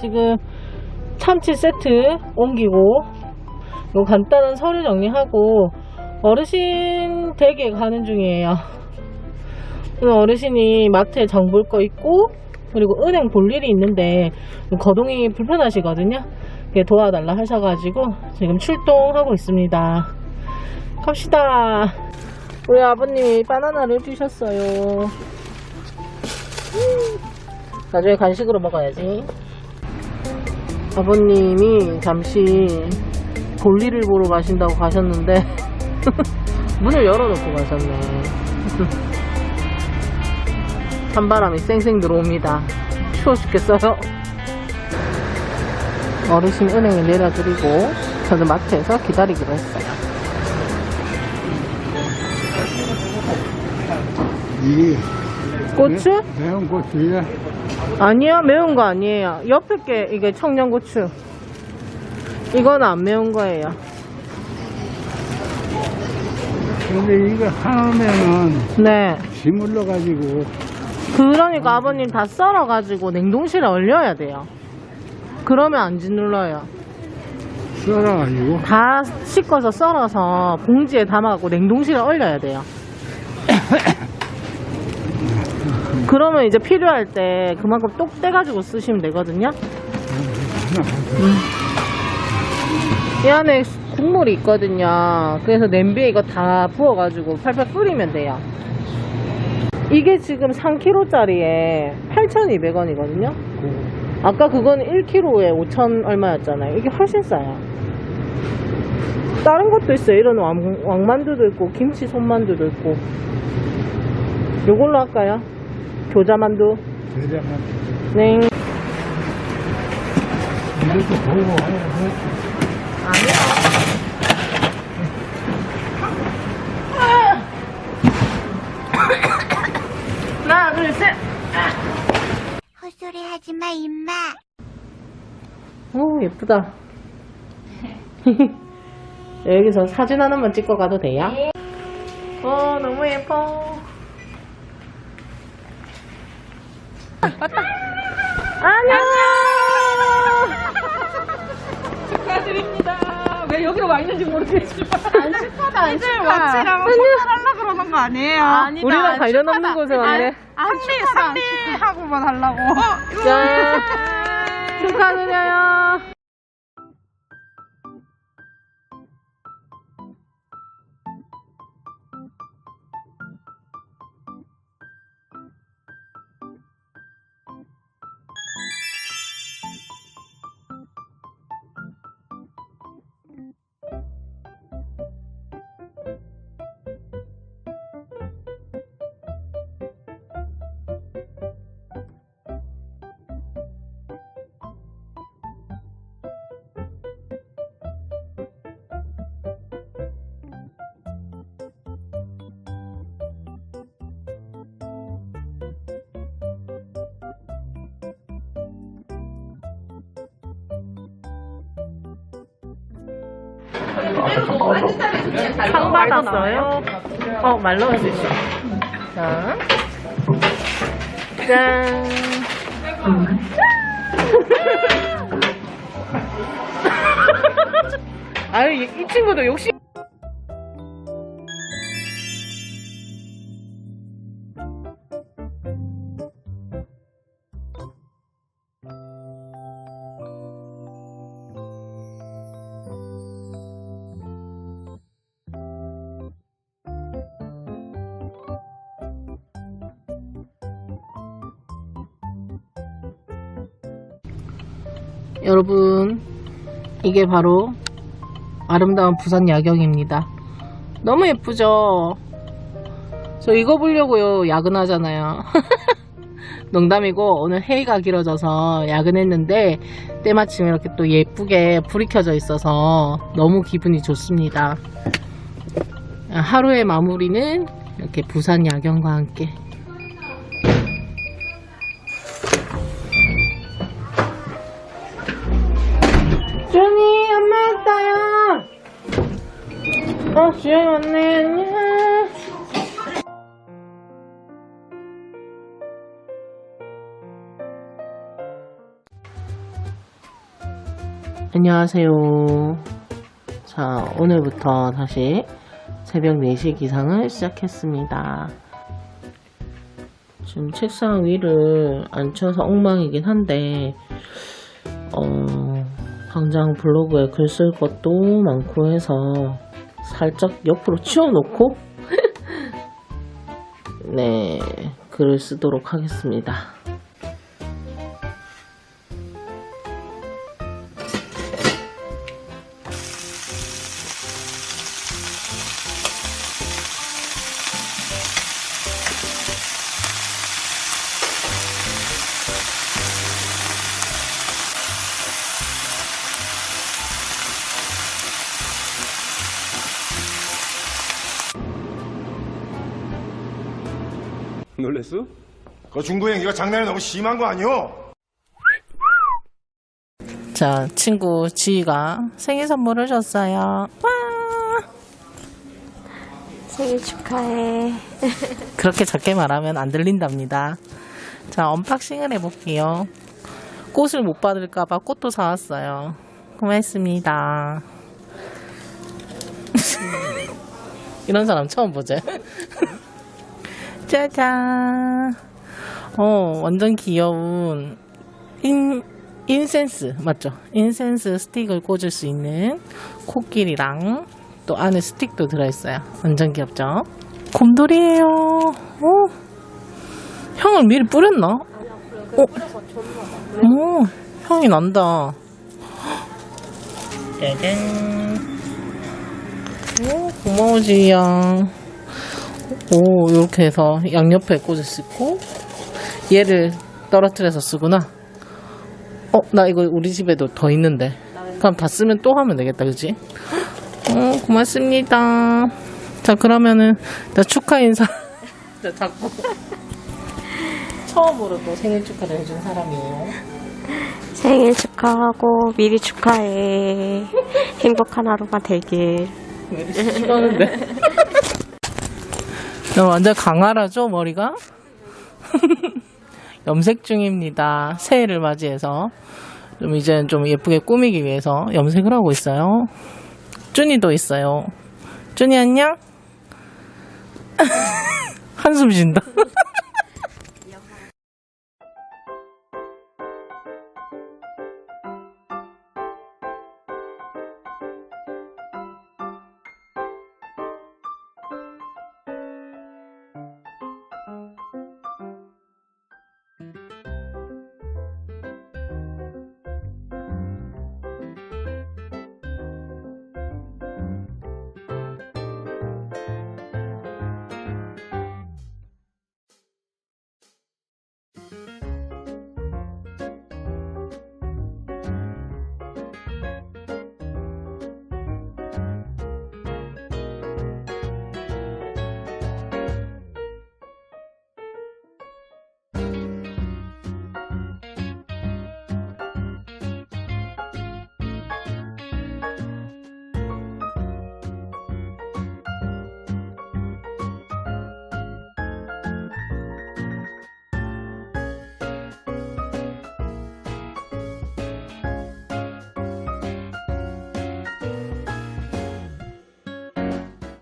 지금 참치 세트 옮기고 요 간단한 서류 정리하고 어르신 댁에 가는 중이에요. 어르신이 마트에 장 볼 거 있고 그리고 은행 볼 일이 있는데 거동이 불편하시거든요. 도와달라 하셔가지고 지금 출동하고 있습니다. 갑시다. 우리 아버님이 바나나를 주셨어요. 음, 나중에 간식으로 먹어야지. 아버님이 잠시 볼일을 보러 가신다고 가셨는데 문을 열어놓고 가셨네. 찬바람이 쌩쌩 들어옵니다. 추워 죽겠어요. 어르신 은행에 내려드리고 저는 마트에서 기다리기로 했어요. 이 고추? 매운 고추야. 아니요, 매운 거 아니에요. 옆에 게 이게 청양고추. 이건 안 매운 거예요. 근데 이거 하면은 네. 지물러 가지고 그러니까 아버님 다 썰어 가지고 냉동실에 얼려야 돼요. 그러면 안 짓눌러요. 썰어 가지고 다 씻어서 썰어서 봉지에 담아갖고 냉동실에 얼려야 돼요. 그러면 이제 필요할 때 그만큼 똑 떼가지고 쓰시면 되거든요. 이 안에 국물이 있거든요. 그래서 냄비에 이거 다 부어가지고 팔팔 끓이면 돼요. 이게 지금 3kg짜리에 8,200원이거든요. 아까 그건 1kg에 5,000 얼마였잖아요. 이게 훨씬 싸요. 다른 것도 있어요. 이런 왕, 왕만두도 있고, 김치 손만두도 있고. 요걸로 할까요? 교자만두. 네. 이것도 보고 하는 하나, 둘, 셋. 헛소리 하지 마, 임마. 오, 예쁘다. 여기서 사진 하나만 찍고 가도 돼요? 어, 너무 예뻐. 안녕! 축하드립니다. 왜 여기로 와 있는지 모르겠지만. 안 축하다, 안 이제 마치랑 소개하려고 그러는 거 아니에요? 아니다. 우리랑 관련 없는 곳에 왔네. 상리, 상리하고만 하려고. 짠! 축하드려요. 상 받았어요? 어, 말로 해주시죠. 자. 짠. 아유, 이, 이 친구도 욕심. 여러분, 이게 바로 아름다운 부산 야경입니다. 너무 예쁘죠? 저 이거 보려고요, 야근하잖아요. 농담이고, 오늘 회의가 길어져서 야근했는데, 때마침 이렇게 또 예쁘게 불이 켜져 있어서 너무 기분이 좋습니다. 하루의 마무리는 이렇게 부산 야경과 함께 어 주영이 왔네. 안녕. 안녕하세요. 자, 오늘부터 다시 새벽 4시 기상을 시작했습니다. 지금 책상 위를 앉혀서 엉망이긴 한데, 어, 당장 블로그에 글 쓸 것도 많고 해서 살짝 옆으로 치워놓고, 네, 글을 쓰도록 하겠습니다. 놀랬어? 그 중구 행기가 장난이 너무 심한 거 아니오? 자, 친구 지희가 생일 선물을 줬어요. 와! 생일 축하해. 그렇게 작게 말하면 안 들린답니다. 자, 언박싱을 해볼게요. 꽃을 못 받을까봐 꽃도 사왔어요. 고맙습니다. 이런 사람 처음 보죠? 짜잔. 어, 완전 귀여운 인, 인센스, 맞죠? 인센스 스틱을 꽂을 수 있는 코끼리랑 또 안에 스틱도 들어있어요. 완전 귀엽죠? 곰돌이에요. 오. 향을 미리 뿌렸나? 어. 오, 향이 난다. 짜잔. 오, 고마워, 지희야. 오, 이렇게 해서 양옆에 꽂을 수 있고, 얘를 떨어뜨려서 쓰구나. 어, 나 이거 우리 집에도 더 있는데. 그럼 다 쓰면 또 하면 되겠다, 그지? 어, 고맙습니다. 자, 그러면은, 나 축하 인사. 자, 자꾸. 처음으로 또 생일 축하를 해준 사람이에요. 생일 축하하고 미리 축하해. 행복한 하루가 되길. 왜 이렇게 싫어하는데? 야, 완전 강하라죠, 머리가? 염색 중입니다. 새해를 맞이해서. 좀 이제는 좀 예쁘게 꾸미기 위해서 염색을 하고 있어요. 쭈니도 있어요. 쭈니 안녕? 한숨 쉰다.